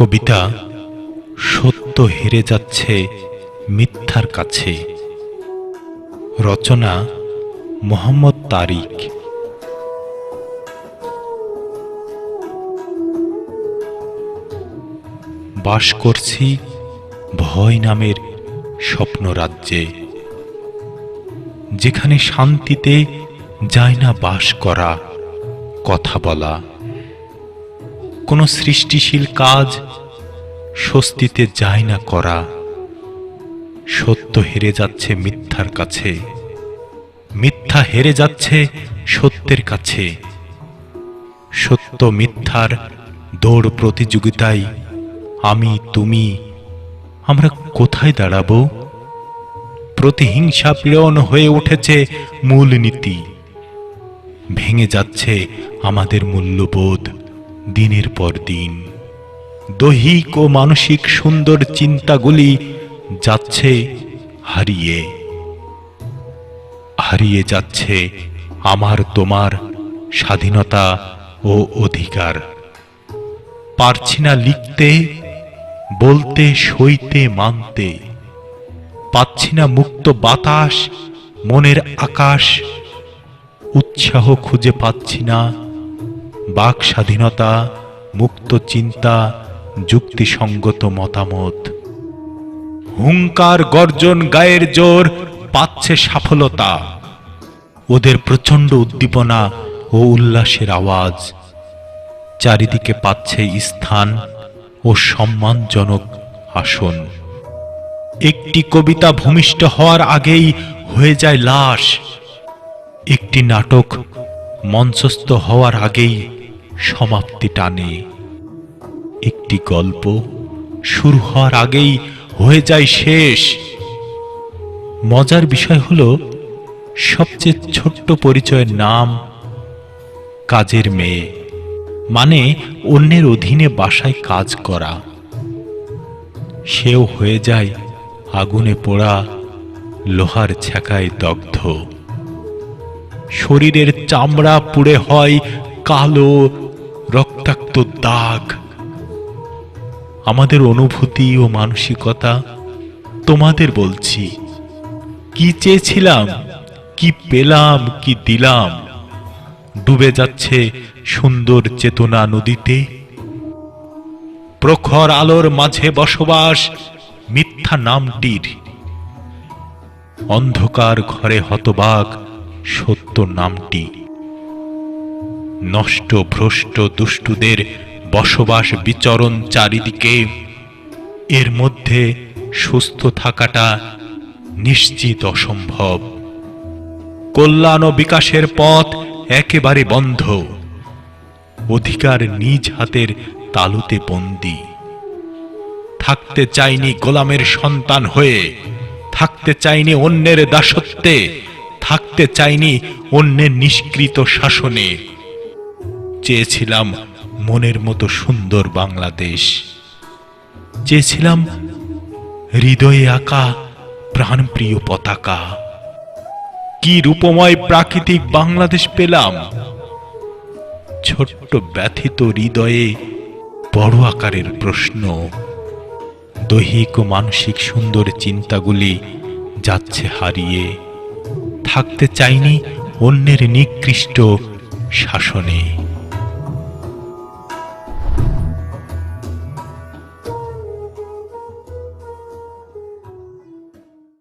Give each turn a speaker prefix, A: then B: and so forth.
A: কবিতা সত্য হেরে যাচ্ছে মিথ্যার কাছে। রচনা মোহাম্মদ তারিক। বাস করছি ভয় নামের স্বপ্ন রাজ্যে। যেখানে শান্তিতে যায় না বাস করা কথা বলা। কোনো সৃষ্টিশীল কাজ স্বস্তিতে যায় না করা। সত্য হেরে যাচ্ছে মিথ্যার কাছে। মিথ্যা হেরে যাচ্ছে সত্যের কাছে। সত্য মিথ্যার দৌড় প্রতিযোগিতায় আমি, তুমি, আমরা কোথায় দাঁড়াবো? প্রতিহিংসা পীড়ন হয়ে উঠেছে মূলনীতি। ভেঙে যাচ্ছে আমাদের মূল্যবোধ। দিনের পর দিন। দৈহিক ও মানসিক সুন্দর চিন্তাগুলি যাচ্ছে, হারিয়ে। হারিয়ে যাচ্ছে আমার তোমার স্বাধীনতা ও অধিকার। পারছি না লিখতে, বলতে, সইতে, মানতে। পাচ্ছি না মুক্ত বাতাস, মনের আকাশ। উৎসাহ খুঁজে পাচ্ছি না বাক স্বাধীনতা মুক্ত চিন্তা, যুক্তিসঙ্গত মতামত। হুঙ্কার গর্জন গায়ের জোর পাচ্ছে সফলতা ওদের প্রচণ্ড উদ্দীপনা ও উল্লাসের আওয়াজ। চারিদিকে পাচ্ছে স্থান ও সম্মানজনক আসন। একটি কবিতা ভূমিষ্ঠ হওয়ার আগেই হয়ে যায় লাশ। একটি নাটক মঞ্চস্থ হওয়ার আগেই সমাপ্তি টানে। একটি গল্প শুরু হওয়ার আগেই হয়ে যায় শেষ। মজার বিষয় হলো, সবচেয়ে ছোট্ট পরিচয়ের নাম কাজের মেয়ে মানে অন্যের অধীনে বাসায় কাজ করা। সেও হয়ে যায় আগুনে পোড়া, লোহার ছ্যাঁকায় দগ্ধ। শরীরের চামড়া পুড়ে হয় কালো রক্তাক্ত দাগ, আমাদের অনুভূতি ও মানসিকতা তোমাদের বলছি। কি চেয়েছিলাম, কি পেলাম, কি দিলাম? ডুবে যাচ্ছে সুন্দর চেতনা নদীতে। প্রখর আলোর মাঝে বসবাস মিথ্যা নামটির। অন্ধকার ঘরে হতবাক সত্য নামটি। নষ্ট, ভ্রষ্ট, দুষ্টুদের বসবাস বিচরণ চারিদিকে। এর মধ্যে সুস্থ থাকাটা নিশ্চিত অসম্ভব। কল্যাণ ও বিকাশের পথ একেবারে বন্ধ। অধিকার নিজ হাতের তালুতে বন্দি। থাকতে চাইনি গোলামের সন্তান হয়ে। থাকতে চাইনি অন্যের দাসত্বে। থাকতে চাইনি অন্যের নিষ্কৃত শাসনে। চেয়েছিলাম মনের মতো সুন্দর বাংলাদেশ। চেয়েছিলাম হৃদয়ে আঁকা প্রাণপ্রিয় পতাকা। কি রূপময় প্রাকৃতিক বাংলাদেশ পেলাম। ছোট্ট ব্যথিত হৃদয়ে বড় আকারের প্রশ্ন। দৈহিক ও মানসিক সুন্দর চিন্তাগুলি যাচ্ছে হারিয়ে। থাকতে চাইনি অন্যের নিকৃষ্ট শাসনে।